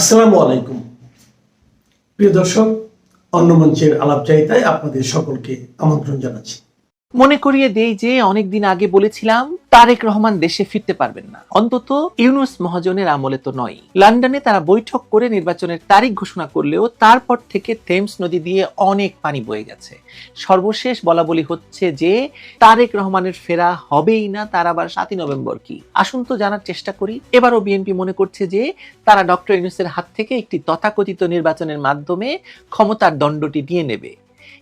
আসসালামু আলাইকুম। প্রিয় দর্শক অন্য মঞ্চের আলাপচারিতায় আপনাদের সকলকে আমন্ত্রণ জানাচ্ছি। মনে করিয়ে দেই যে অনেকদিন আগে বলেছিলাম, তারেক রহমান দেশে ফিরতে পারবেন না। অন্তত ইউনুস মহাজনের আমলে তো নয়। লন্ডনে তারা বৈঠক করে নির্বাচনের তারিখ ঘোষণা করলেও তারপর থেকে থেমস নদী দিয়ে অনেক পানি বয়ে গেছে। সর্বশেষ বলা বলি হচ্ছে যে, তারেক রহমানের ফেরা হবেই না, তার আবার সাতই নভেম্বর কি? আসুন তো জানার চেষ্টা করি। এবারও বিএনপি মনে করছে যে, তারা ডক্টর ইউনুসের হাত থেকে একটি তথাকথিত নির্বাচনের মাধ্যমে ক্ষমতার দণ্ডটি নিয়ে নেবে।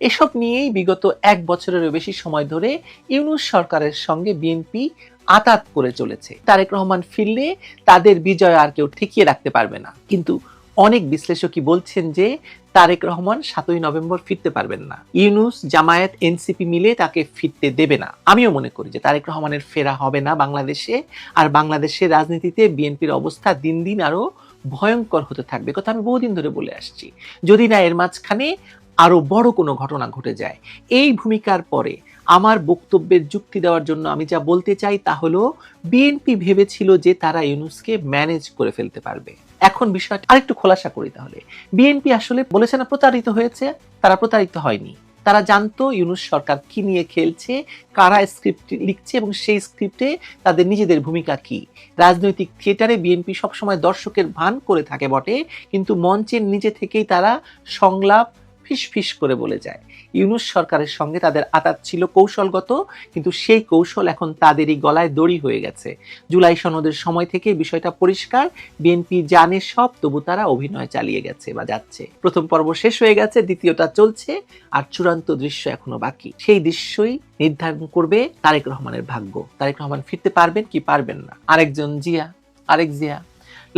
এসব নিয়েই বিগত এক বছরেরও বেশি সময় ধরে ইউনুস সরকারের সঙ্গে বিএনপি আতাত করে চলেছে। তারেক রহমান ফিরলে তাদের বিজয় আর কেউ ঠেকিয়ে রাখতে পারবে না। কিন্তু অনেক বিশ্লেষকই বলছেন যে তারেক রহমান সাতই নভেম্বর ফিরতে পারবেন না। ইউনুস, জামায়াত, এনসিপি মিলে তাকে ফিরতে দেবে না। আমিও মনে করি যে তারেক রহমানের ফেরা হবে না বাংলাদেশে। আর বাংলাদেশের রাজনীতিতে বিএনপির অবস্থা দিন দিন আরও ভয়ঙ্কর হতে থাকবে। কথা আমি বহুদিন ধরে বলে আসছি। যদি না এর মাঝখানে আরও বড় কোনো ঘটনা ঘটে যায়। এই ভূমিকার পরে আমার বক্তব্যের যুক্তি দেওয়ার জন্য আমি যা বলতে চাই তা হলো বিএনপি ভেবেছিল যে তারা ইউনুসকে ম্যানেজ করে ফেলতে পারবে। এখন বিষয়টা আরেকটু খোলাসা করি তাহলে। বিএনপি আসলে বলেছে না প্রতারিত হয়েছে, তারা প্রতারিত হয়নি। তারা জানতো ইউনুস সরকার কি নিয়ে খেলছে, কারা স্ক্রিপ্ট লিখছে এবং সেই স্ক্রিপ্টে তাদের নিজেদের ভূমিকা কি। রাজনৈতিক থিয়েটারে বিএনপি সবসময় দর্শকের ভান করে থাকে বটে, কিন্তু মঞ্চের নিচে থেকেই তারা সংলাপ ফিস ফিস করে বলে যায়। ইউনুস সরকারের সঙ্গে তাদের আতাত ছিল কৌশলগত, কিন্তু সেই কৌশল এখন তাদেরই গলায় দড়ি হয়ে গেছে। জুলাই সনদের সময় থেকে বিষয়টা পরিষ্কার, বিএনপি জানে সব, তবু তারা অভিনয় চালিয়ে গেছে বা যাচ্ছে। প্রথম পর্ব শেষ হয়ে গেছে, দ্বিতীয়টা চলছে, আর চূড়ান্ত দৃশ্য এখনও বাকি। সেই দৃশ্যই নির্ধারণ করবে তারেক রহমানের ভাগ্য। তারেক রহমান ফিরতে পারবেন কি পারবেন না? আরেকজন জিয়া, আরেক জিয়া।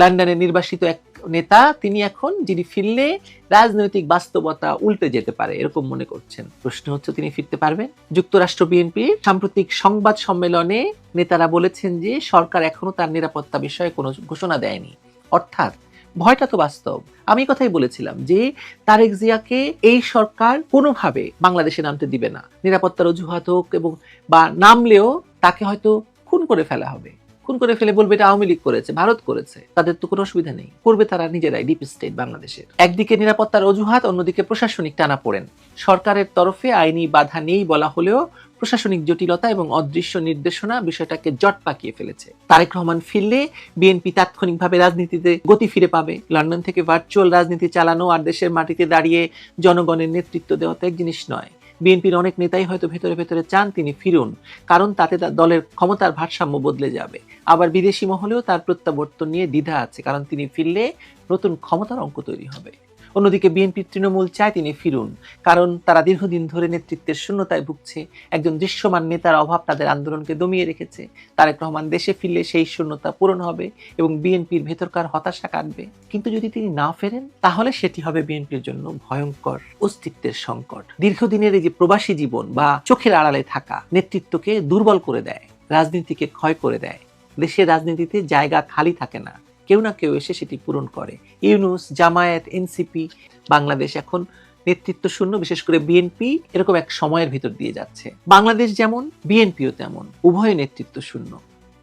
লন্ডনে নির্বাসিত এক নেতা, তিনি এখন যিনি ফিরলে রাজনৈতিক বাস্তবতা উল্টে যেতে পারে, এরকম মনে করছেন। প্রশ্ন হচ্ছে, তিনি ফিরতে পারবেন? যুক্তরাষ্ট্র বিএনপি সাম্প্রতিক সংবাদ সম্মেলনে নেতারা বলেছেন যে, সরকার এখনও তার নিরাপত্তা বিষয়ে কোনো ঘোষণা দেয়নি। অর্থাৎ, ভয়টা তো বাস্তব। আমি কথাই বলেছিলাম যে, তারেক জিয়াকে এই সরকার কোনোভাবে বাংলাদেশে নামতে দিবে না। নিরাপত্তার অজুহাত হোক এবং বা নামলেও তাকে হয়তো খুন করে ফেলা হবে। খুন করে ফেলে বলবে এটা আওয়ামী লীগ করেছে, ভারত করেছে। তাদের তো কোনো অসুবিধা নেই। করবে তারা নিজেরাই ডিপ স্টেট বাংলাদেশের। একদিকে নিরাপত্তার অজুহাত, অন্যদিকে প্রশাসনিক টানা পড়েন। সরকারের তরফে আইনি বাধা নেই বলা হলেও প্রশাসনিক জটিলতা এবং অদৃশ্য নির্দেশনা বিষয়টাকে জট পাকিয়ে ফেলেছে। তারেক রহমান ফিরলে বিএনপি তাৎক্ষণিকভাবে রাজনীতিতে গতি ফিরে পাবে। লন্ডন থেকে ভার্চুয়াল রাজনীতি চালানো আর দেশের মাটিতে দাঁড়িয়ে জনগণের নেতৃত্ব দেওয়া তো এক জিনিস নয়। বিএনপির অনেক নেতাই হয়তো ভেতরে ভেতরে চান তিনি ফিরুন, কারণ তাতে দলের ক্ষমতার ভারসাম্য বদলে যাবে। আবার বিদেশি মহলেও তার প্রত্যাবর্তন নিয়ে দ্বিধা আছে, কারণ তিনি ফিরলে নতুন ক্ষমতার অঙ্ক তৈরি হবে। অন্যদিকে বিএনপির তৃণমূল চায় তিনি ফিরুন, কারণ তারা দীর্ঘদিন ধরে নেতৃত্বের শূন্যতায় ভুগছে। একজন দৃশ্যমান নেতার অভাব তাদের আন্দোলনকে দমিয়ে রেখেছে। তারেক রহমান দেশে ফিরলে সেই শূন্যতা পূরণ হবে এবং বিএনপির ভেতরকার হতাশা কাটবে। কিন্তু যদি তিনি না ফেরেন, তাহলে সেটি হবে বিএনপির জন্য ভয়ঙ্কর অস্তিত্বের সংকট। দীর্ঘদিনের এই যে প্রবাসী জীবন বা চোখের আড়ালে থাকা নেতৃত্বকে দুর্বল করে দেয়, রাজনীতিকে ক্ষয় করে দেয়। দেশের রাজনীতিতে জায়গা খালি থাকে না। কেউ না কেউ এসে সেটি পূরণ করে। ইউনুস, জামায়াত, এনসিপি, বাংলাদেশ এখন নেতৃত্ব শূন্য, বিশেষ করে বিএনপি এরকম এক সময়ের ভিতর দিয়ে যাচ্ছে। বাংলাদেশ যেমন, বিএনপিও তেমন, উভয় নেতৃত্ব শূন্য।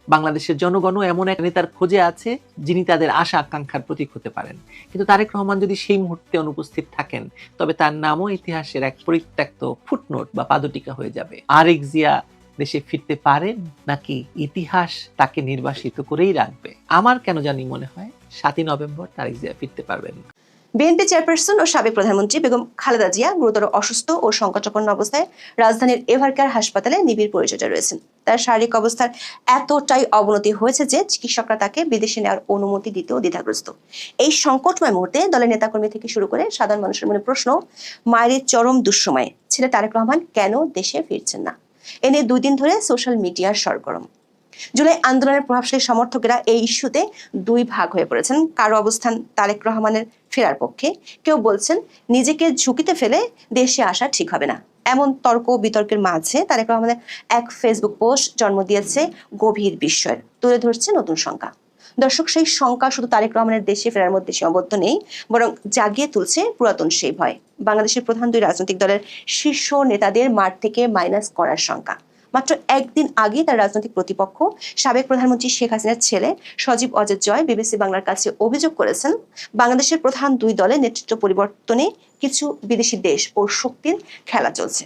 বাংলাদেশের জনগণও এমন এক নেতার খোঁজে আছে, যিনি তাদের আশা আকাঙ্ক্ষার প্রতীক হতে পারেন। কিন্তু তারেক রহমান যদি সেই মুহূর্তে অনুপস্থিত থাকেন, তবে তার নামও ইতিহাসের এক পরিত্যক্ত ফুটনোট বা পাদটিকা হয়ে যাবে। আরেক জিয়া দেশে ফিরতে পারেন নাকি ইতিহাস তাকে নির্বাসিত করেই রাখবে? আমার কেন জানি মনে হয় সাতই নভেম্বর তারেক জিয়া ফিরতে পারবেন বিএনপি চেয়ারপারসন ও সাবেক প্রধানমন্ত্রী বেগম খালেদা জিয়া গুরুতর অসুস্থ ও সংকটাপন্ন অবস্থায় রাজধানীর এভারকেয়ার হাসপাতালে নিবিড় পরিচর্যা রয়েছেন। তার শারীরিক অবস্থার এতটাই অবনতি হয়েছে যে চিকিৎসকরা তাকে বিদেশে নেওয়ার অনুমতি দিতেও দ্বিধাগ্রস্ত। এই সংকটময় মুহূর্তে দলের নেতাকর্মী থেকে শুরু করে সাধারণ মানুষের মনে প্রশ্ন, মায়ের চরম দুঃসময়ে ছেলে তারেক রহমান কেন দেশে ফিরছেন না? এ নিয়ে দুই দিন ধরে সোশ্যাল মিডিয়ার সরগরম। জুলাই আন্দোলনের প্রভাবশালী সমর্থকেরা এই ইস্যুতে দুই ভাগ হয়ে পড়েছেন। কারও অবস্থান তারেক রহমানের ফেরার পক্ষে, কেউ বলছেন নিজেকে ঝুঁকিতে ফেলে দেশে আসা ঠিক হবে না। এমন তর্ক বিতর্কের মাঝে তারেক রহমানের এক ফেসবুক পোস্ট জন্ম দিয়েছে গভীর বিস্ময়ের, তুলে ধরছে নতুন শঙ্কা দর্শক, সেই শঙ্কা শুধু তারেক রহমানের দেশে ফেরার মধ্যে সীমাবদ্ধ নেই, বরং জাগিয়ে তুলছে পুরাতন সেই ভয়। বাংলাদেশের প্রধান দুই রাজনৈতিক দলের শীর্ষ নেতাদের মাঠ থেকে মাইনাস করার শঙ্কা। মাত্র একদিন আগে তার রাজনৈতিক প্রতিপক্ষ, সাবেক প্রধানমন্ত্রী শেখ হাসিনার ছেলে সজীব অজয় জয়, বিবিসি বাংলার কাছে অভিযোগ করেছেন, বাংলাদেশের প্রধান দুই দলের নেতৃত্ব পরিবর্তনে কিছু বিদেশি দেশ ও শক্তির খেলা চলছে।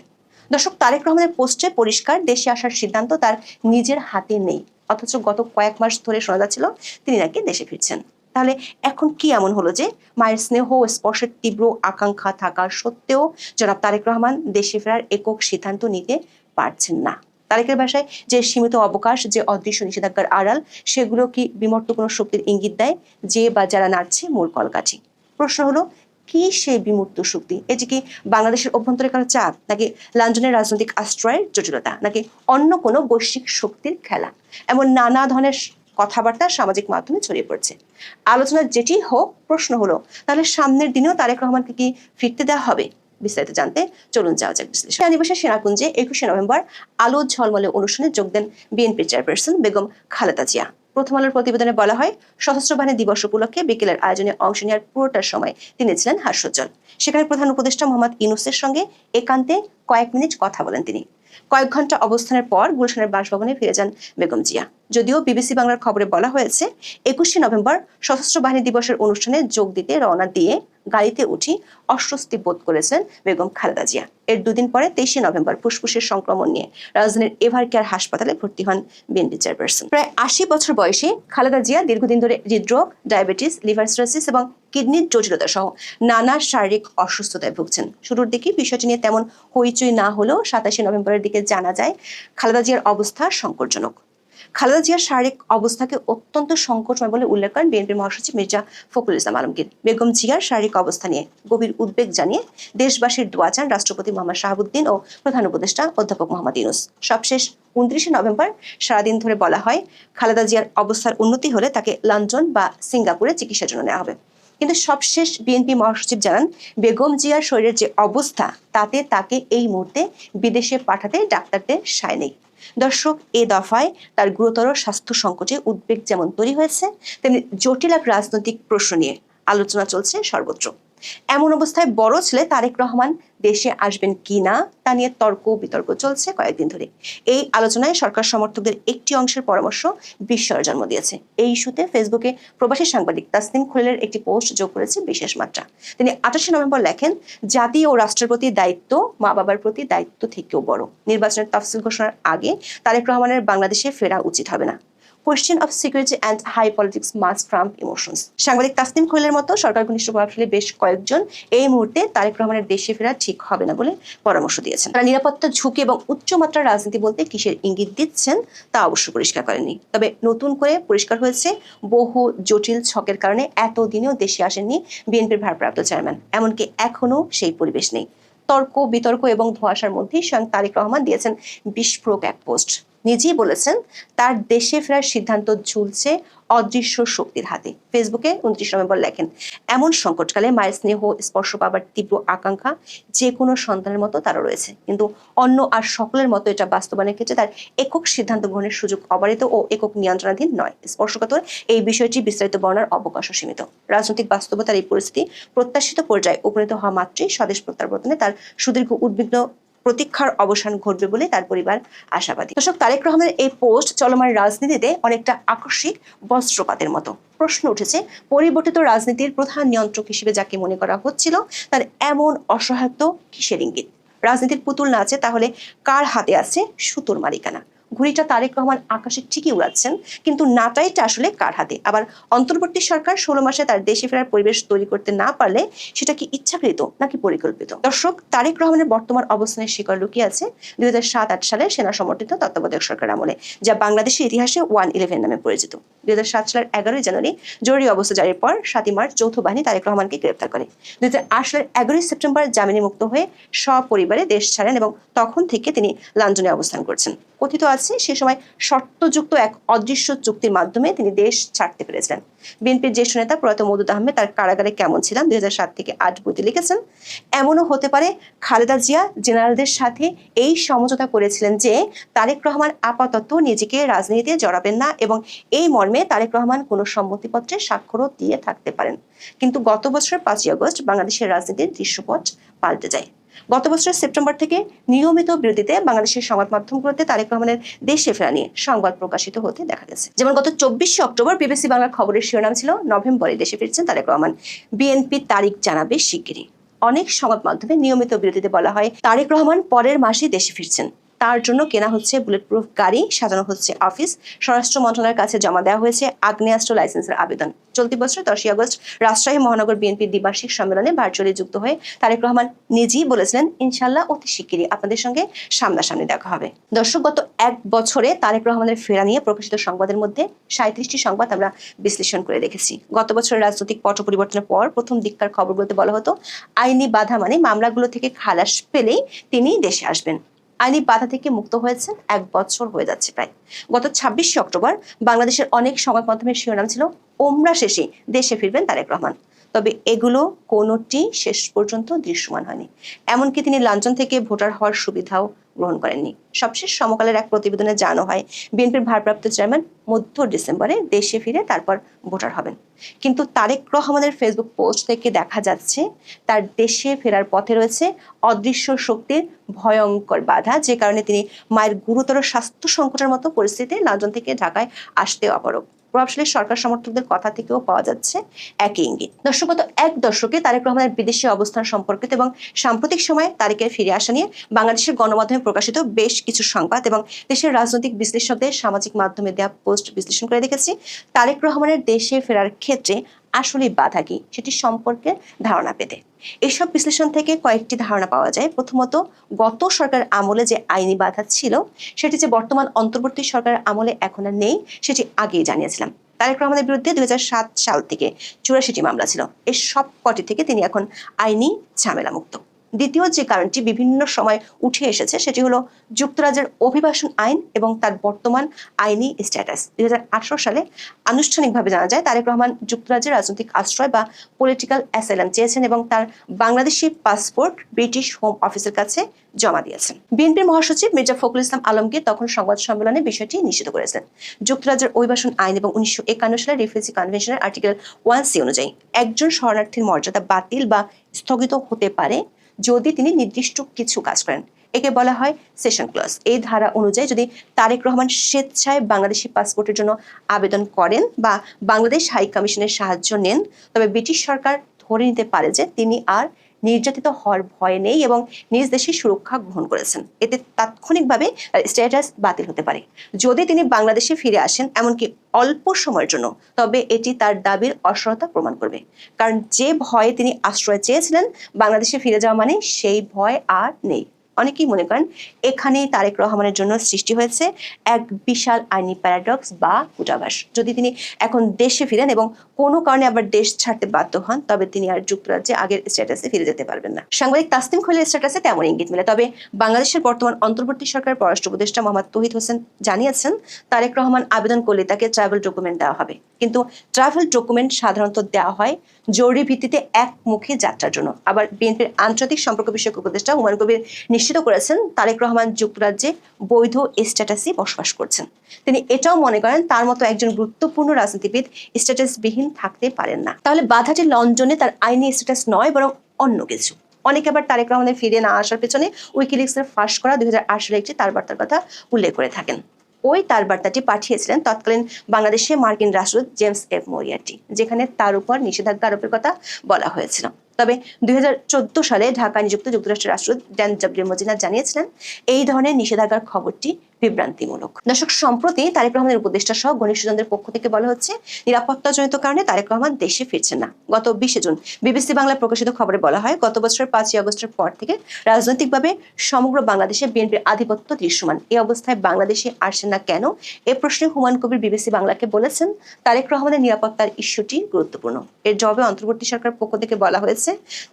দর্শক, তারেক রহমানের পোস্টে পরিষ্কার, দেশে আসার সিদ্ধান্ত তার নিজের হাতে নেই। অথচ গত কয়েক মাস ধরে শোনা যাচ্ছিল তিনি নাকি দেশে ফিরছেন। তাহলে এখন কি এমন হলো যে মায়ের স্নেহ স্পর্শের তীব্র আকাঙ্ক্ষা থাকা সত্ত্বেও জনাব তারেক রহমান দেশে ফেরার একক সিদ্ধান্ত নিতে পারছেন না। তারেকের ভাষায় যে সীমিত অবকাশ, যে অদৃশ্য নিষেধাজ্ঞার আড়াল, সেগুলো কি বিমর্ত কোনো শক্তির ইঙ্গিত দেয়? যে বা যারা নাড়ছে মূল কলকাঠি। প্রশ্ন হলো কি সেই বিমূর্ত শক্তি? এটি কি বাংলাদেশের অভ্যন্তরে কারও চাপ নাকি লন্ডনের রাজনৈতিক আশ্রয়ের জটিলতা নাকি অন্য কোনো বৈশ্বিক শক্তির খেলা? এমন নানা ধরনের কথাবার্তা সামাজিক মাধ্যমে ছড়িয়ে পড়ছে। আলোচনা যেটি হোক, প্রশ্ন হলো, তাহলে সামনের দিনেও তারেক রহমানকে কি ফিরতে দেওয়া হবে? বিস্তারিত জানতে চলুন যাওয়া যাক বিশ্লেষণ। সেনানিবাসের সেনাকুঞ্জে একুশে নভেম্বর আলো ঝলমলে অনুষ্ঠানে যোগ দেন বিএনপির চেয়ারপারসন বেগম খালেদা জিয়া। প্রথম আলোর প্রতিবেদনে বলা হয়, সশস্ত্র বাহিনী দিবস উপলক্ষে বিকেলের আয়োজনে অংশ নেওয়ার পুরোটার সময় তিনি ছিলেন হাস্যোজ্জ্বল। সেখানে প্রধান উপদেষ্টা মোহাম্মদ ইনুসের সঙ্গে একান্তে কয়েক মিনিট কথা বলেন তিনি। কয়েক ঘণ্টা অবস্থানের পর গুলশানের বাসভবনে ফিরে যান বেগম জিয়া। যদিও বিবিসি বাংলার খবরে বলা হয়েছে, একুশে নভেম্বর সশস্ত্র বাহিনী দিবসের অনুষ্ঠানে যোগ দিতে রওনা দিয়ে গাড়িতে উঠি অস্বস্তি বোধ করেছেন বেগম খালেদা জিয়া। এর দুদিন পরে তেইশে নভেম্বর ফুসফুসের সংক্রমণ নিয়ে রাজধানীর এভার কেয়ার হাসপাতালে ভর্তি হন বিএনপি চেয়ারপারসন প্রায় আশি বছর বয়সে খালেদা জিয়া দীর্ঘদিন ধরে হৃদরোগ, ডায়াবেটিস, লিভার সিরোসিস এবং কিডনির জটিলতা সহ নানা শারীরিক অসুস্থতায় ভুগছেন। শুরুর দিকে বিষয়টি নিয়ে তেমন হইচই না হলেও সাতাশে নভেম্বরের দিকে জানা যায়, খালেদা জিয়ার অবস্থা সংকটজনক। খালেদা জিয়ার শারীরিক অবস্থাকে অত্যন্ত সংকটময় বলে উল্লেখ করেন বিএনপির মহাসচিব মির্জা ফখরুল ইসলাম আলমগীর। বেগম জিয়ার শারীরিক অবস্থা নিয়ে গভীর উদ্বেগ জানিয়ে দেশবাসীর দোয়া চান রাষ্ট্রপতি মোহাম্মদ শাহাবুদ্দিন ও প্রধান উপদেষ্টা অধ্যাপক মোহাম্মদ ইউনুস। সবশেষ উনত্রিশে নভেম্বর সারাদিন ধরে বলা হয়, খালেদা জিয়ার অবস্থার উন্নতি হলে তাকে লন্ডন বা সিঙ্গাপুরে চিকিৎসার জন্য নেওয়া হবে। কিন্তু সবশেষ বিএনপি মহাসচিব জানান, বেগম জিয়ার শরীরের যে অবস্থা, তাতে তাকে এই মুহূর্তে বিদেশে পাঠাতে ডাক্তারদের সায় নেই। দর্শক, এ দফায় তার গুরুতর স্বাস্থ্য সংকটে উদ্বেগ যেমন তৈরি হয়েছে, তেমনি জটিল এক রাজনৈতিক প্রশ্ন নিয়ে আলোচনা চলছে সর্বত্র। এমন অবস্থায় বড় ছেলে তারেক রহমান দেশে আসবেন কি না তা নিয়ে তর্ক বিতর্ক চলছে কয়েকদিন ধরে। এই আলোচনায় সরকার সমর্থকদের একটি অংশের পরামর্শ বিস্ময়ের জন্ম দিয়েছে। এই ইস্যুতে ফেসবুকে প্রবাসী সাংবাদিক তাসনিম খোলের একটি পোস্ট যোগ করেছে বিশেষ মাত্রা। তিনি আঠাশে নভেম্বর লেখেন জাতি ও রাষ্ট্রের প্রতি দায়িত্ব মা বাবার প্রতি দায়িত্ব থেকেও বড়। নির্বাচনের তফসিল ঘোষণার আগে তারেক রহমানের বাংলাদেশে ফেরা উচিত হবে না। Question of security and high politics mass Trump emotions সাংবাদিক তাসনিম খৈলের মতো সরকার ঘনিষ্ঠ প্রভাবশালী বেশ কয়েকজন এই মুহূর্তে তারেক রহমানের দেশে ফেরা ঠিক হবে না বলে পরামর্শ দিয়েছেন। তারা নিরাপত্তা ঝুঁকি এবং উচ্চমাত্রার রাজনীতি বলতে কিসের ইঙ্গিত দিচ্ছেন তা অবশ্য পরিষ্কার করেননি। তবে নতুন করে পরিষ্কার হয়েছে বহু জটিল ছকের কারণে এতদিনেও দেশে আসেননি বিএনপির ভারপ্রাপ্ত চেয়ারম্যান। এমনকি এখনও সেই পরিবেশ নেই। তর্ক, বিতর্ক এবং ধোঁয়াশার মধ্যেই স্বয়ং তারেক রহমান দিয়েছেন বিস্ফোরক এক পোস্ট। নিজেই বলেছেন, তার দেশে ফেরার সিদ্ধান্ত ঝুলছে অদৃশ্য শক্তির হাতে। ফেসবুকে উনত্রিশ নভেম্বর লেখেন, এমন সংকটকালে মায়ের স্নেহ স্পর্শ পাবার তীব্র আকাঙ্ক্ষা যে কোনো সন্তানের মতো তারও রয়েছে। কিন্তু অন্য আর সকলের মতো এটা বাস্তবায়নের ক্ষেত্রে তার একক সিদ্ধান্ত গ্রহণের সুযোগ অবারিত ও একক নিয়ন্ত্রণাধীন নয়। স্পর্শকাতর এই বিষয়টি বিস্তারিত বর্ণার অবকাশও সীমিত। রাজনৈতিক বাস্তবতার এই পরিস্থিতি প্রত্যাশিত পর্যায়ে উপনীত হওয়া মাত্রই স্বদেশ প্রত্যাবর্তনে তার সুদীর্ঘ উদ্বিগ্ন প্রতীক্ষার অবসান ঘটবে বলে তার পরিবার আশাবাদী। দর্শক, তারেক রহমানের এই পোস্ট চলমান রাজনীতিতে অনেকটা আকস্মিক বস্ত্রপাতের মতো। প্রশ্ন উঠেছে, পরিবর্তিত রাজনীতির প্রধান নিয়ন্ত্রক হিসেবে যাকে মনে করা হচ্ছিল, তার এমন অসহায়ত্ব কিসের ইঙ্গিত? রাজনীতির পুতুল না আছে তাহলে কার হাতে আছে সুতোর মালিকানা? ঘুড়িটা তারেক রহমান আকাশে ঠিকই উড়াচ্ছেন, কিন্তু নাটাইটা আসলে কার হাতে? আবার অন্তর্বর্তী সরকার ষোলো মাসে তার দেশে ফেরার পরিবেশ তৈরি করতে না পারলে সেটা কি ইচ্ছাকৃত নাকি পরিকল্পিত? দর্শক, তারেক রহমানের বর্তমান অবস্থানের শিকার লুকিয়ে আছে দুই হাজার সাত আট সালে সেনা সমর্থিত তত্ত্বাবধায়ক সরকার আমলে, যা বাংলাদেশের ইতিহাসে ওয়ান ইলেভেন নামে পরিচিত। দুই হাজার সাত সালের এগারোই জানুয়ারি জরুরি অবস্থা জারির পর সাতই মার্চ যৌথ বাহিনী তারেক রহমানকে গ্রেপ্তার করে। দুই হাজার আট সালের এগারোই সেপ্টেম্বর জামিনে মুক্ত হয়ে সপরিবারে দেশ ছাড়েন এবং তখন থেকে তিনি লন্ডনে অবস্থান করছেন। কথিত আছে, সে সময় শর্তযুক্ত এক অদৃশ্য চুক্তির মাধ্যমে তিনি দেশ ছাড়তে পেরেছিলেন। বিএনপির জ্যেষ্ঠ নেতা প্রয়াত মদুদ আহমেদ তার কারাগারে কেমন ছিলাম দুই থেকে আট বইতে লিখেছেন, এমনও হতে পারে খালেদা জিয়া জেনারেলদের সাথে এই সমঝোতা করেছিলেন যে তারেক রহমান আপাতত নিজেকে রাজনীতিতে জড়াবেন না এবং এই মর্মে তারেক রহমান কোনো সম্মতিপত্রে স্বাক্ষরও দিয়ে থাকতে পারেন। কিন্তু গত বছরের পাঁচই আগস্ট বাংলাদেশের রাজনীতির দৃশ্যপট পাল্টে যায়। গত বছরের সেপ্টেম্বর থেকে নিয়মিত বিরতিতে বাংলাদেশের সংবাদ মাধ্যমগুলোতে তারেক রহমানের দেশে ফেরা নিয়ে সংবাদ প্রকাশিত হতে দেখা গেছে। যেমন গত চব্বিশে অক্টোবর বিবিসি বাংলার খবরের শিরোনাম ছিল, নভেম্বরে দেশে ফিরছেন তারেক রহমান। বিএনপি তারিখ জানাবে শিগগিরই। অনেক সংবাদ মাধ্যমে নিয়মিত বিরতিতে বলা হয়, তারেক রহমান পরের মাসে দেশে ফিরছেন। তার জন্য কেনা হচ্ছে বুলেট প্রুফ গাড়ি, সাজানো হচ্ছে অফিস স্বরাষ্ট্র মন্ত্রণালয়ের কাছে জমা দেওয়া হয়েছে আগ্নেয়াস্ত্র লাইসেন্সের আবেদন। চলতি বছর দশই আগস্ট রাজশাহী মহানগর বিএনপির দ্বিবার্ষিক সম্মেলনে ভার্চুয়ালি যুক্ত হয়ে তারেক রহমান নিজেই বলেছিলেন ইনশাল্লাহ অতি শিগগিরই আপনাদের সঙ্গে সামনাসামনি দেখা হবে। দর্শক, গত এক বছরে তারেক রহমানের ফেরা নিয়ে প্রকাশিত সংবাদের মধ্যে সাঁত্রিশটি সংবাদ আমরা বিশ্লেষণ করে দেখেছি। গত বছরের রাজনৈতিক পট পরিবর্তনের পর প্রথম দিককার খবর বলতে বলা হতো, আইনি বাধা মানে মামলাগুলো থেকে খালাস পেলেই তিনি দেশে আসবেন। আইনি বাধা থেকে মুক্ত হয়েছেন এক বছর হয়ে যাচ্ছে প্রায়। গত ছাব্বিশে অক্টোবর বাংলাদেশের অনেক সংবাদ মাধ্যমের শিরোনাম ছিল, ওমরা শেষে দেশে ফিরবেন তারেক রহমান। তবে এগুলো কোনোটি শেষ পর্যন্ত দৃশ্যমান হয়নি। এমনকি তিনি লাঞ্ছন থেকে ভোটার হওয়ার সুবিধাও গ্রহণ করেননি। সবশেষ সমকালের এক প্রতিবেদনে জানানো হয়, বিএনপির ভারপ্রাপ্ত চেয়ারম্যান মধ্য ডিসেম্বরে দেশে ফিরে তারপর ভোটার হবেন। কিন্তু তারেক রহমানের ফেসবুক পোস্ট থেকে দেখা যাচ্ছে, তার দেশে ফেরার পথে রয়েছে অদৃশ্য শক্তির ভয়ঙ্কর বাধা, যে কারণে তিনি মায়ের গুরুতর স্বাস্থ্য সংকটের মতো পরিস্থিতিতে লন্ডন থেকে ঢাকায় আসতে অপারক প্রভাবশালী সরকার সমর্থকদের কথা থেকেও পাওয়া যাচ্ছে একই ইঙ্গিত। দর্শকগত এক দশকে তারেক রহমানের বিদেশে অবস্থান সম্পর্কিত এবং সাম্প্রতিক সময়ে তারেকের ফিরে আসা নিয়ে বাংলাদেশের গণমাধ্যমে প্রকাশিত বেশ কিছু সংবাদ এবং দেশের রাজনৈতিক বিশ্লেষকদের সামাজিক মাধ্যমে দেওয়া পোস্ট বিশ্লেষণ করে দেখেছি, তারেক রহমানের দেশে ফেরার ক্ষেত্রে আসলে বাধা কি? সেটি সম্পর্কে ধারণা পেতে। এসব বিশ্লেষণ থেকে কয়েকটি ধারণা পাওয়া যায়। প্রথমত, গত সরকার আমলে যে আইনি বাধা ছিল, সেটি যে বর্তমান অন্তর্বর্তী সরকার আমলে এখন আর নেই, সেটি আগেই জানিয়েছিলাম। তারেক রহমানের বিরুদ্ধে দুই হাজার সাত সাল থেকে চুরাশিটি মামলা ছিল। এর সব কটি থেকে তিনি এখন আইনি ঝামেলা মুক্ত দ্বিতীয় যে কারণটি বিভিন্ন সময় উঠে এসেছে সেটি হলো যুক্তরাজ্যের অভিবাসন আইন এবং তার বর্তমান আইনি স্ট্যাটাস। দু হাজার আঠারো সালে আনুষ্ঠানিকভাবে জানা যায়, তারেক রহমান যুক্তরাজ্যের রাজনৈতিক আশ্রয় বা পলিটিক্যাল অ্যাসাইলাম চেয়েছেন এবং তার বাংলাদেশি পাসপোর্ট ব্রিটিশ হোম অফিসের কাছে জমা দিয়েছেন। বিএনপির মহাসচিব মির্জা ফখরুল ইসলাম আলমগীর তখন সংবাদ সম্মেলনে বিষয়টি নিশ্চিত করেছেন যুক্তরাজ্যের অভিবাসন আইন এবং উনিশশো একান্ন সালের রিফিউজি কনভেনশনের আর্টিকেল ওয়ান সি অনুযায়ী একজন শরণার্থীর মর্যাদা বাতিল বা স্থগিত হতে পারে যদি তিনি নির্দিষ্ট কিছু কাজ করেন। একে বলা হয় সেশন ক্লাস এই ধারা অনুযায়ী যদি তারেক রহমান স্বেচ্ছায় বাংলাদেশি পাসপোর্টের জন্য আবেদন করেন বা বাংলাদেশ হাই কমিশনের সাহায্য নেন, তবে ব্রিটিশ সরকার ধরে নিতে পারে যে তিনি আর নির্যাতিত হওয়ার ভয় নেই এবং নিজ দেশে সুরক্ষা গ্রহণ করেছেন। এতে তাৎক্ষণিকভাবে স্ট্যাটাস বাতিল হতে পারে। যদি তিনি বাংলাদেশে ফিরে আসেন, এমনকি অল্প সময়ের জন্য, তবে এটি তার দাবির অসহতা প্রমাণ করবে। কারণ যে ভয়ে তিনি আশ্রয় চেয়েছিলেন বাংলাদেশে ফিরে যাওয়া মানে সেই ভয় আর নেই। অনেকেই মনে করেন এখানেই তারেক রহমানের জন্য সৃষ্টি হয়েছে এক বিশাল আইনি প্যারাডক্স বা কূটাভাস যদি তিনি এখন দেশে ফিরেন এবং কোনো কারণে আবার দেশ ছাড়তে বাধ্য হন, তবে তিনি আর যুক্তরাজ্যে আগের স্ট্যাটাসে ফিরে যেতে পারবেন না। সাংবাদিক তাসনিম খলিলের স্ট্যাটাসে তেমন ইঙ্গিত মেলে। তবে বাংলাদেশের বর্তমান অন্তর্বর্তী সরকার পররাষ্ট্র উপদেষ্টা মোহাম্মদ তহিদ হোসেন জানিয়েছেন, তারেক রহমান আবেদন করলে তাকে ট্রাভেল ডকুমেন্ট দেওয়া হবে। কিন্তু ট্রাভেল ডকুমেন্ট সাধারণত দেওয়া হয় জরুরি ভিত্তিতে একমুখী যাত্রার জন্য। আবার বিএনপির আন্তর্জাতিক সম্পর্ক বিষয়ক উপদেষ্টা হুমায়ুন কবির নিশ্চিত করেছেন তারেক রহমান যুক্তরাজ্যে বৈধ স্ট্যাটাসে বসবাস করছেন। তিনি এটাও মনে করেন তার মতো একজন গুরুত্বপূর্ণ রাজনীতিবিদ স্ট্যাটাসবিহীন থাকতে পারেন না। তাহলে বাধাটি লন্ডনে তার আইনি স্ট্যাটাস নয়, বরং অন্য কিছু। অনেকে আবার তারেক রহমানের ফিরে না আসার পেছনে উইকিলিক্সের ফাঁস করা দুই হাজার সালে একটি তার বার্তার কথা উল্লেখ করে থাকেন। ওই তার বার্তাটি পাঠিয়েছিলেন তৎকালীন বাংলাদেশে মার্কিন রাষ্ট্রদূত জেমস এফ মরিয়াটি যেখানে তার উপর নিষেধাজ্ঞা আরোপের কথা বলা হয়েছিল। তবে দুই হাজার চোদ্দ সালে ঢাকায় নিযুক্ত যুক্তরাষ্ট্রের রাষ্ট্রদূত ড্যান ডাব্লিউ মজিনা জানিয়েছিলেন, এই ধরনের নিষেধাজ্ঞার খবরটি বিভ্রান্তিমূলক। দর্শক, সম্প্রতি তারেক রহমানের উপদেষ্টা সহ ঘনিষ্ঠজনদের পক্ষ থেকে বলা হচ্ছে, নিরাপত্তাজনিত কারণে তারেক রহমান দেশে ফিরছেন না। গত বিশে জুন বিবিসি বাংলায় প্রকাশিত খবরে বলা হয়, গত বছরের পাঁচই আগস্টের পর থেকে রাজনৈতিকভাবে সমগ্র বাংলাদেশে বিএনপির আধিপত্য দৃশ্যমান। এই অবস্থায় বাংলাদেশে আসছেন না কেন? এ প্রশ্নে হুমায়ুন কবির বিবিসি বাংলাকে বলেছেন, তারেক রহমানের নিরাপত্তার ইস্যুটি গুরুত্বপূর্ণ। এর জবাবে অন্তর্বর্তী সরকার পক্ষ থেকে বলা হয়েছে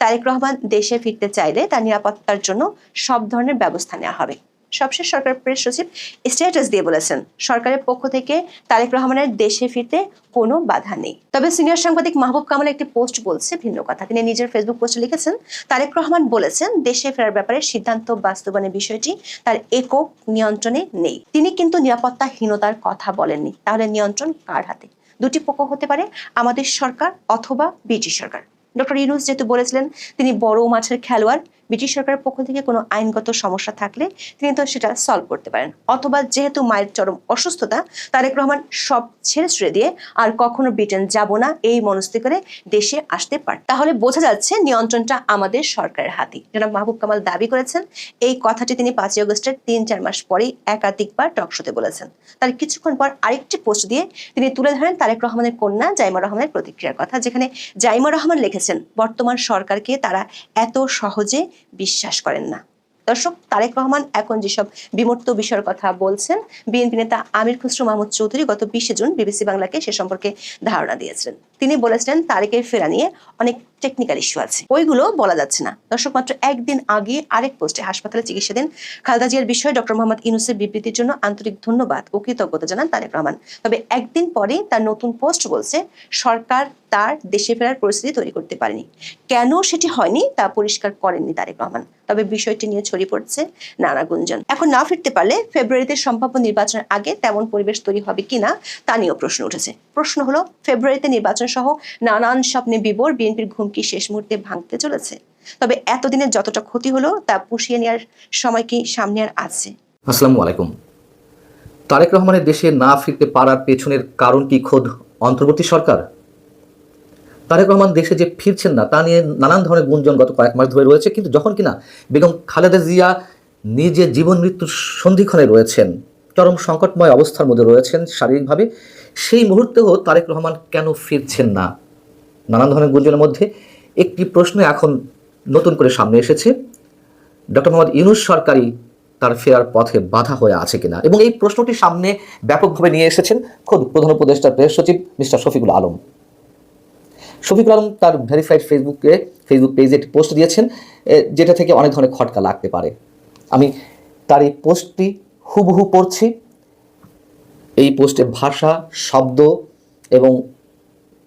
তারেক রহমান দেশে ফিরতে চাইলে তার নিরাপত্তার জন্য সব ধরনের ব্যবস্থা নেওয়া হবে। সবশেষ সরকার প্রেস সচিব স্ট্যাটাস দিয়ে বলেছেন, সরকারের পক্ষ থেকে তারেক রহমানের দেশে ফিরতে কোনো বাধা নেই। তবে সিনিয়র সাংবাদিক মাহবুব কামাল একটি পোস্ট বলছে ভিন্ন কথা। তিনি নিজের ফেসবুক পোস্টে লিখেছেন, তারেক রহমান বলেছেন, দেশে ফেরার ব্যাপারে সিদ্ধান্ত বাস্তবায়নের বিষয়টি তার একক নিয়ন্ত্রণে নেই। তিনি কিন্তু নিরাপত্তাহীনতার কথা বলেননি। তাহলে নিয়ন্ত্রণ কার হাতে? দুটি পক্ষ হতে পারে, আমাদের সরকার অথবা ব্রিটিশ সরকার। ডক্টর ইউনুস যেহেতু বলেছিলেন তিনি বড় মাঠের খেলোয়াড়। ব্রিটিশ সরকারের পক্ষ থেকে কোনো আইনগত সমস্যা থাকলে তিনি তো সেটা সলভ করতে পারেন। অথবা যেহেতু মায়ের চরম অসুস্থতা, তারেক রহমান সব ছেড়ে ছুড়ে দিয়ে আর কখনো ব্রিটেন যাব না এই মনস্থির করে দেশে আসতে পারে। তাহলে বোঝা যাচ্ছে নিয়ন্ত্রণটা আমাদের সরকারের হাতে। জনাব মাহবুব কামাল দাবি করেছেন, এই কথাটি তিনি পাঁচই অগস্টের তিন চার মাস পরেই একাধিকবার টকশোতে বলেছেন। তার কিছুক্ষণ পর আরেকটি পোস্ট দিয়ে তিনি তুলে ধরেন তারেক রহমানের কন্যা জাইমা রহমানের প্রতিক্রিয়ার কথা, যেখানে জাইমা রহমান লিখেছেন, বর্তমান সরকারকে তারা এত সহজে বিশ্বাস করেন না। দর্শক, তারেক রহমান এখন যেসব বিমূর্ত বিষয়ের কথা বলছেন, বিএনপি নেতা আমির খুসরো মাহমুদ চৌধুরী গত বিশে জুন বিবিসি বাংলাকে সে সম্পর্কে ধারণা দিয়েছিলেন তিনি বলেছিলেন, তারেকের ফেরা নিয়ে অনেক টেকনিক্যাল ইস্যু আছে। ওইগুলো বলা যাচ্ছে না। দর্শক, মাত্র একদিন আগে আরেক পোস্টে হাসপাতালে চিকিৎসাধীন খালেদা জিয়ার বিষয়ে ডক্টর মোহাম্মদ ইউনুসের বিবৃতির জন্য আন্তরিক ধন্যবাদ ও কৃতজ্ঞতা জানান তারেক রহমান। তবে একদিন পরে তার নতুন পোস্ট বলছে, সরকার তার দেশে ফেরার পরিস্থিতি তৈরি করতে পারেনি। কেন সেটি হয়নি তা পরিষ্কার করেননি তারেক রহমান। তবে বিষয়টি নিয়ে ছড়িয়ে পড়ছে নানা গুঞ্জন। এখন না ফিরতে পারলে ফেব্রুয়ারিতে সম্ভাব্য নির্বাচনের আগে তেমন পরিবেশ তৈরি হবে কিনা তা নিয়েও প্রশ্ন উঠেছে। প্রশ্ন হলো, ফেব্রুয়ারিতে নির্বাচন সহ নানান স্বপ্নে বিবর বিএনপির ঘুমকি শেষ মুহূর্তে ভাঙতে চলেছে। তবে এতদিনের যতটা ক্ষতি হলো তা পুষিয়ে নেওয়ার সময় কি সামনে আর আছে? আসসালামু আলাইকুম। তারেক রহমানের দেশে না ফিরতে পারার পেছনের কারণ কি খোদ অন্তর্বর্তী সরকার? তারেক রহমান দেশে যে ফিরছেন না, তা নিয়ে নানান ধরনের গুঞ্জন গত কয়েক মাস ধরে রয়েছে, কিন্তু যখন কিনা বেগম খালেদা জিয়া নিজে জীবন মৃত্যুর সন্ধিক্ষণে রয়েছেন, চরম সংকটময় অবস্থার মধ্যে রয়েছেন শারীরিকভাবে, সেই মুহূর্তেও তারেক রহমান কেন ফিরছেন না? নানান ধরনের গুঞ্জনের মধ্যে একটি প্রশ্ন এখন নতুন করে সামনে এসেছে। ডক্টর মোহাম্মদ ইউনুস সরকারি তার ফেরার পথে বাধা হয়ে আছে কিনা? এবং এই প্রশ্নটি সামনে ব্যাপকভাবে নিয়ে এসেছেন খোদ প্রধান উপদেষ্টা প্রেস সচিব মিস্টার শফিকুল আলম। শফিকুল আলম তার ভেরিফাইড ফেসবুকে, ফেসবুক পেজে একটি পোস্ট দিয়েছেন যেটা থেকে অনেক ধরনের খটকা লাগতে পারে। আমি তার এই পোস্টটি হুবহু পড়ছি। এই পোস্টে ভাষা, শব্দ এবং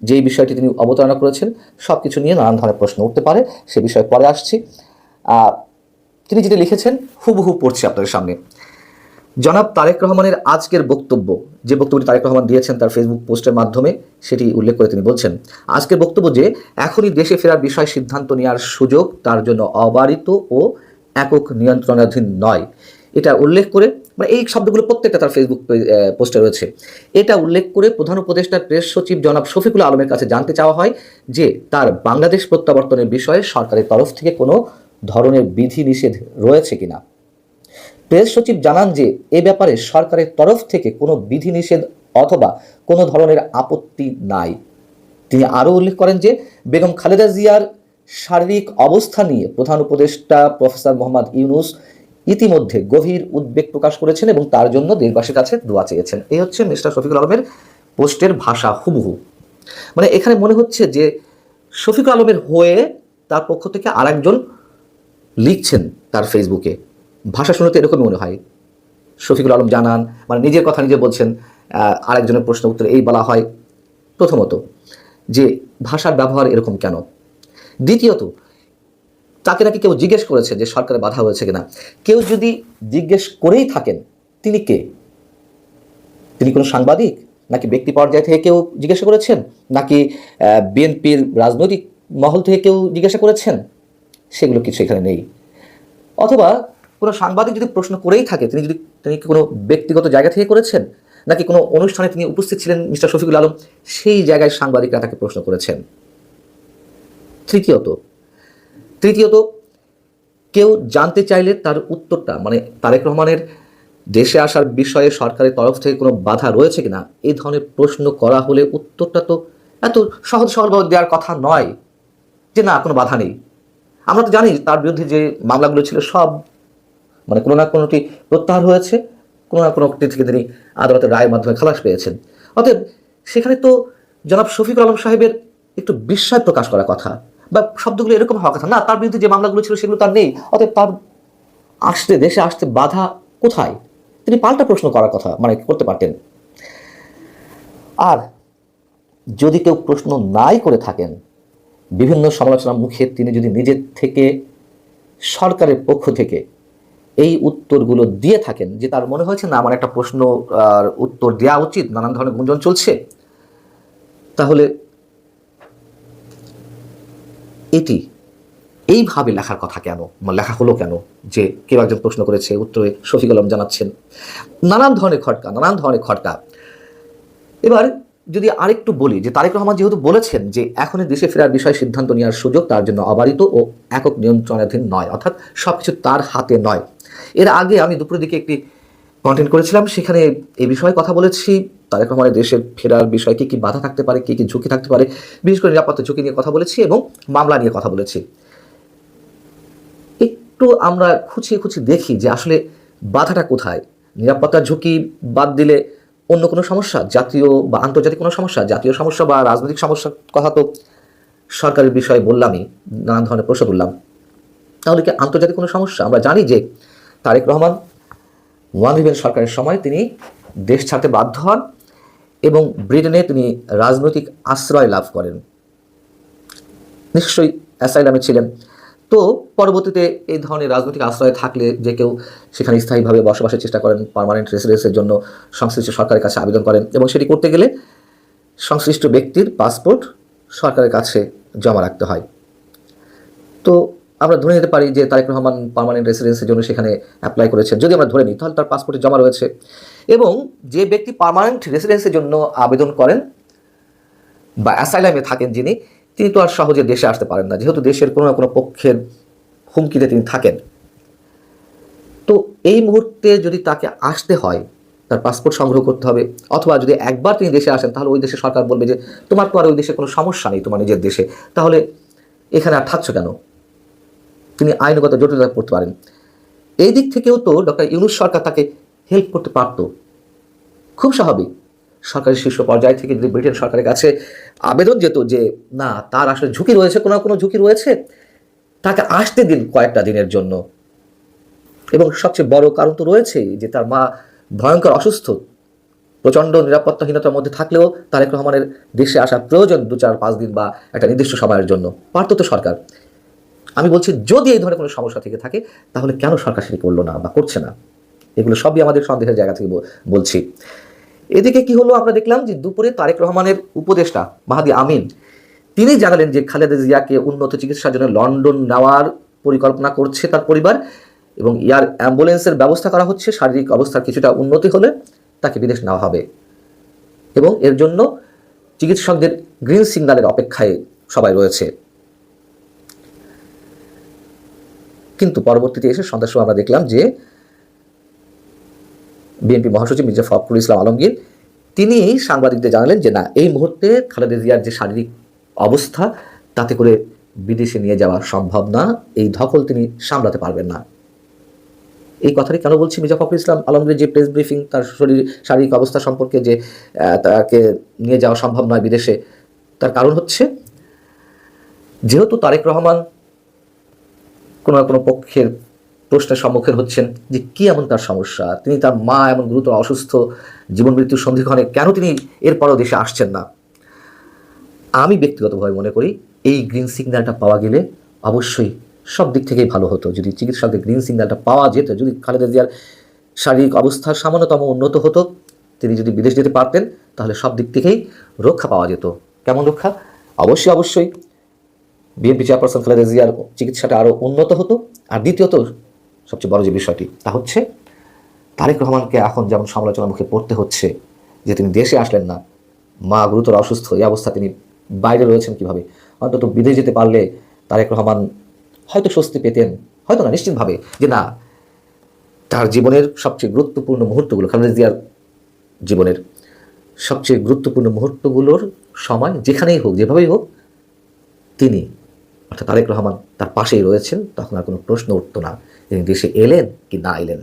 যেই বিষয়টি তিনি অবতারণা করেছেন সব কিছু নিয়ে নানান ধরনের প্রশ্ন উঠতে পারে, সে বিষয়ে পরে আসছি। তিনি যেটি লিখেছেন, হুবহু পড়ছি আপনাদের সামনে। জনাব তারেক রহমানের আজকের বক্তব্য, যে বক্তব্যটি তারেক রহমান দিয়েছেন তার ফেসবুক পোস্টের মাধ্যমে, সেটি উল্লেখ করে তিনি বলছেন, আজকের বক্তব্য যে এখনই দেশে ফেরার বিষয়ে সিদ্ধান্ত নেওয়ার সুযোগ তার জন্য অবারিত ও একক নিয়ন্ত্রণাধীন নয়। এটা উল্লেখ করে মানে এই শব্দগুলো প্রত্যেকটা তার ফেসবুক পোস্টে রয়েছে। এটা উল্লেখ করে প্রধান উপদেষ্টা প্রেস সচিব জনাব শফিকুল আলমের কাছে জানতে চাওয়া হয় যে তার বাংলাদেশ প্রত্যাবর্তনের বিষয়ে সরকারের তরফ থেকে কোনো ধরনের বিধি নিষেধ রয়েছে কিনা? প্রেস সচিব জানান যে এ ব্যাপারে সরকারের তরফ থেকে কোনো বিধিনিষেধ অথবা কোনো ধরনের আপত্তি নাই। তিনি আরও উল্লেখ করেন যে বেগম খালেদা জিয়ার শারীরিক অবস্থা নিয়ে প্রধান উপদেষ্টা প্রফেসর মোহাম্মদ ইউনুস ইতিমধ্যে গভীর উদ্বেগ প্রকাশ করেছেন এবং তার জন্য দেশবাসীর কাছে দোয়া চেয়েছেন। এই হচ্ছে মিস্টার শফিকুল আলমের পোস্টের ভাষা হুবহু। মানে এখানে মনে হচ্ছে যে শফিকুল আলমের হয়ে তার পক্ষ থেকে আরেকজন লিখছেন তার ফেসবুকে। ভাষা শুনে তো এরকমই মনে হয়। শফিকুল আলম জানান মানে নিজের কথা নিজে বলছেন আরেকজনের প্রশ্ন উত্তরে এই বলা হয়। প্রথমত যে ভাষার ব্যবহার এরকম কেন? দ্বিতীয়ত তাকে নাকি কেউ জিজ্ঞেস করেছে যে সরকারে বাধা হয়েছে কিনা। কেউ যদি জিজ্ঞেস করেই থাকেন, তিনি কে? তিনি কোনো সাংবাদিক? নাকি ব্যক্তি পর্যায় থেকে কেউ জিজ্ঞাসা করেছেন? নাকি বিএনপির রাজনৈতিক মহল থেকে কেউ জিজ্ঞাসা করেছেন? সেগুলো কিছু এখানে নেই। অথবা কোনো সাংবাদিক যদি প্রশ্ন করেই থাকে, তিনি যদি, তিনি কোনো ব্যক্তিগত জায়গা থেকে করেছেন? নাকি কোনো অনুষ্ঠানে তিনি উপস্থিত ছিলেন মিস্টার শফিকুল আলম? সেই জায়গায় সাংবাদিকরা তাকে প্রশ্ন করেছেন। তৃতীয়ত তৃতীয়ত, কেউ জানতে চাইলে তার উত্তরটা মানে তারেক রহমানের দেশে আসার বিষয়ে সরকারের তরফ থেকে কোনো বাধা রয়েছে কিনা এই ধরনের প্রশ্ন করা হলে উত্তরটা তো এত সহজ সরলভাবে দেওয়ার কথা নয় যে না, কোনো বাধা নেই। আমরা তো জানি তার বিরুদ্ধে যে মামলাগুলো ছিল সব মানে কোনো না কোনোটি প্রত্যাহার হয়েছে, কোনো না কোনোটি থেকে তিনি আদালতের রায়ের মাধ্যমে খালাস পেয়েছেন। অতএব সেখানে তো জনাব শফিকুল আলম সাহেবের একটু বিস্ময় প্রকাশ করার কথা। বা শব্দগুলো এরকম হওয়ার কথা না। তার বিরুদ্ধে যে মামলাগুলো ছিল সেগুলো তার নেই। অতএব তার আসতে, দেশে আসতে বাধা কোথায়? তিনি পাল্টা প্রশ্ন করার কথা মানে করতে পারতেন। আর যদি কেউ প্রশ্ন নাই করে থাকেন, বিভিন্ন সমালোচনার মুখে তিনি যদি নিজের থেকে, সরকারের পক্ষ থেকে এই উত্তরগুলো দিয়ে থাকেন যে তার মনে হয়েছে, না, আমার একটা প্রশ্ন উত্তর দেওয়া উচিত, নানান ধরনের গুঞ্জন চলছে, তাহলে এটি, এইভাবে লেখার কথা কেন লেখা হলো কেন, যে কেউ একজন প্রশ্ন করেছে, উত্তরে শফিক আলম জানাচ্ছেন, নানান ধরনের খটকা, নানান ধরনের খটকা। এবার যদি আরেকটু বলি যে তারেক রহমান যেহেতু বলেছেন যে এখনই দেশে ফেরার বিষয়ে সিদ্ধান্ত নেওয়ার সুযোগ তার জন্য অবারিত ও একক নিয়ন্ত্রণাধীন নয়, অর্থাৎ সবকিছু তার হাতে নয়। এর আগে আমি দুপুরের দিকে একটি কন্টেন্ট করেছিলাম, সেখানে এই বিষয়ে কথা বলেছি। তারেক রহমানের দেশে ফেরার বিষয়ে কি কি বাধা থাকতে পারে, কি কি ঝুঁকি থাকতে পারে, বিশেষ করে নিরাপত্তা ঝুঁকি নিয়ে কথা বলেছি এবং মামলা নিয়ে কথা বলেছি। একটু আমরা খুঁচিয়ে খুঁচিয়ে দেখি যে আসলে বাধাটা কোথায়। নিরাপত্তার ঝুঁকি বাদ দিলে অন্য কোনো সমস্যা? জাতীয় বা আন্তর্জাতিক কোনো সমস্যা? জাতীয় সমস্যা বা রাজনৈতিক সমস্যার কথা তো সরকারের বিষয়ে বললামই, নানান ধরনের প্রশ্ন তুললাম। তাহলে কি আন্তর্জাতিক কোনো সমস্যা? আমরা জানি যে তারেক রহমান, ওয়ান ইভেন সরকারের সময় তিনি দেশ ছাড়তে বাধ্য হন। এবং ব্রিটেনে তিনি রাজনৈতিক আশ্রয় লাভ করেন। নিশ্চয়ই অ্যাসাইলামে ছিলেন। তো পরবর্তীতে এই ধরনের রাজনৈতিক আশ্রয় থাকলে যে কেউ সেখানে স্থায়ীভাবে বসবাসের চেষ্টা করেন পার্মানেন্ট রেসিডেন্সের জন্য সংশ্লিষ্ট সরকারের কাছে আবেদন করেন এবং সেটি করতে গেলে সংশ্লিষ্ট ব্যক্তির পাসপোর্ট সরকারের কাছে জমা রাখতে হয়। তো আমরা ধরে নিতে পারি যে তারেক রহমান পার্মানেন্ট রেসিডেন্সের জন্য সেখানে অ্যাপ্লাই করেছেন। যদি আমরা ধরে নিই, তাহলে তার পাসপোর্টে জমা রয়েছে। এবং যে ব্যক্তি পার্মানেন্ট রেসিডেন্সের জন্য আবেদন করেন বা অ্যাসাইলামে থাকেন যিনি, তিনি তো আর সহজে দেশে আসতে পারেন না। যেহেতু দেশের কোনো না কোনো পক্ষের হুমকিতে তিনি থাকেন। তো এই মুহূর্তে যদি তাকে আসতে হয়, তার পাসপোর্ট সংগ্রহ করতে হবে, অথবা যদি একবার তিনি দেশে আসেন, তাহলে ওই দেশে সরকার বলবে যে, তোমার তো আর ওই দেশে কোনো সমস্যা নেই, তোমার নিজের দেশে। তাহলে এখানে আর থাকছো কেন? তিনি আইনগত জটিলতায় পড়তে পারেন। এই দিক থেকেও তো ডক্টর ইউনুস সরকার তাকে হেল্প করতে পারত। খুব স্বাভাবিক। সরকারের শীর্ষ পর্যায় থেকে যদি ব্রিটেন সরকারের কাছে আবেদন যেত যে, না, তার আসলে ঝুঁকি রয়েছে, কোনো কোনো ঝুঁকি রয়েছে, তাকে আসতে দিন কয়েকটা দিনের জন্য। এবং সবচেয়ে বড় কারণ তো রয়েছেই যে, তার মা ভয়ঙ্কর অসুস্থ। প্রচণ্ড নিরাপত্তাহীনতার মধ্যে থাকলেও তারেক রহমানের দেশে আসার প্রয়োজন দু চার পাঁচ দিন বা একটা নির্দিষ্ট সময়ের জন্য। পারত তো সরকার। আমি বলছি, যদি এই ধরনের কোনো সমস্যা থেকে থাকে, তাহলে কেন সরকার সেটি করল না বা করছে না? এগুলো সবই আমাদের সন্দেহের জায়গা থেকে বলছি। এদিকে কি হলো আমরা দেখলাম যে দুপুরে তারেক রহমানের উপদেষ্টা মাহাদি আমিন, তিনি জানালেন যে খালেদা জিয়াকে উন্নত চিকিৎসার জন্য লন্ডন নেওয়ার পরিকল্পনা করছে তার পরিবার এবং ইয়ার অ্যাম্বুলেন্সের ব্যবস্থা করা হচ্ছে, শারীরিক অবস্থার কিছুটা উন্নতি হলে তাকে বিদেশ নেওয়া হবে। এবং এর জন্য চিকিৎসকদের গ্রিন সিগন্যালের অপেক্ষায় সবাই রয়েছে। কিন্তু পরবর্তীতে এসে সন্ধ্যার সময় আমরা দেখলাম যে বিএনপি মহাসচিব মির্জা ফখরুল ইসলাম আলমগীর, তিনি সাংবাদিকদের জানালেন যে না, এই মুহূর্তে খালেদা জিয়ার যে শারীরিক অবস্থা, তাতে করে বিদেশে নিয়ে যাওয়া সম্ভব না, এই ধকল তিনি সামলাতে পারবেন না। এই কথাটি কেন বলছি মির্জা ফখরুল ইসলাম আলমগীর যে প্রেস ব্রিফিং তার শরীর, শারীরিক অবস্থা সম্পর্কে যে তাকে নিয়ে যাওয়া সম্ভব নয় বিদেশে, তার কারণ হচ্ছে, যেহেতু তারেক রহমান কোনো না কোনো পক্ষের প্রশ্নের সম্মুখীন হচ্ছেন যে কি এমন তার সমস্যা? তিনি তার মা এমন গুরুতর অসুস্থ, জীবন মৃত্যুর সন্ধিক্ষণে কেন তিনি এরপরও দেশে আসছেন না? আমি ব্যক্তিগতভাবে মনে করি এই গ্রিন সিগন্যালটা পাওয়া গেলে অবশ্যই সব দিক থেকেই ভালো হতো। যদি চিকিৎসকদের গ্রিন সিগন্যালটা পাওয়া যেত, যদি খালেদা জিয়ার শারীরিক অবস্থা সামান্যতম উন্নত হতো, তিনি যদি বিদেশ যেতে পারতেন, তাহলে সব দিক থেকেই রক্ষা পাওয়া যেত। কেমন রক্ষা? অবশ্যই অবশ্যই। বিএনপি চেয়ারপারসন খালেদা জিয়ার চিকিৎসাটা আরও উন্নত হতো। আর দ্বিতীয়ত, সবচেয়ে বড় যে বিষয়টি, তা হচ্ছে তারেক রহমানকে এখন যেমন সমালোচনার মুখে পড়তে হচ্ছে যে তিনি দেশে আসলেন না, মা গুরুতর অসুস্থ, এই অবস্থা তিনি বাইরে রয়েছেন কীভাবে? অন্তত বিদেশ যেতে পারলে তারেক রহমান হয়তো স্বস্তি পেতেন, হয়তো না, নিশ্চিতভাবে যে না, তার জীবনের সবচেয়ে গুরুত্বপূর্ণ মুহূর্তগুলো, খালেদা জিয়ার জীবনের সবচেয়ে গুরুত্বপূর্ণ মুহূর্তগুলোর সময় যেখানেই হোক, যেভাবেই হোক, তিনি অর্থাৎ তারেক রহমান তার পাশেই রয়েছেন, তখন আর কোনো প্রশ্ন উঠত না। তিনি দেশে এলেন কি না এলেন?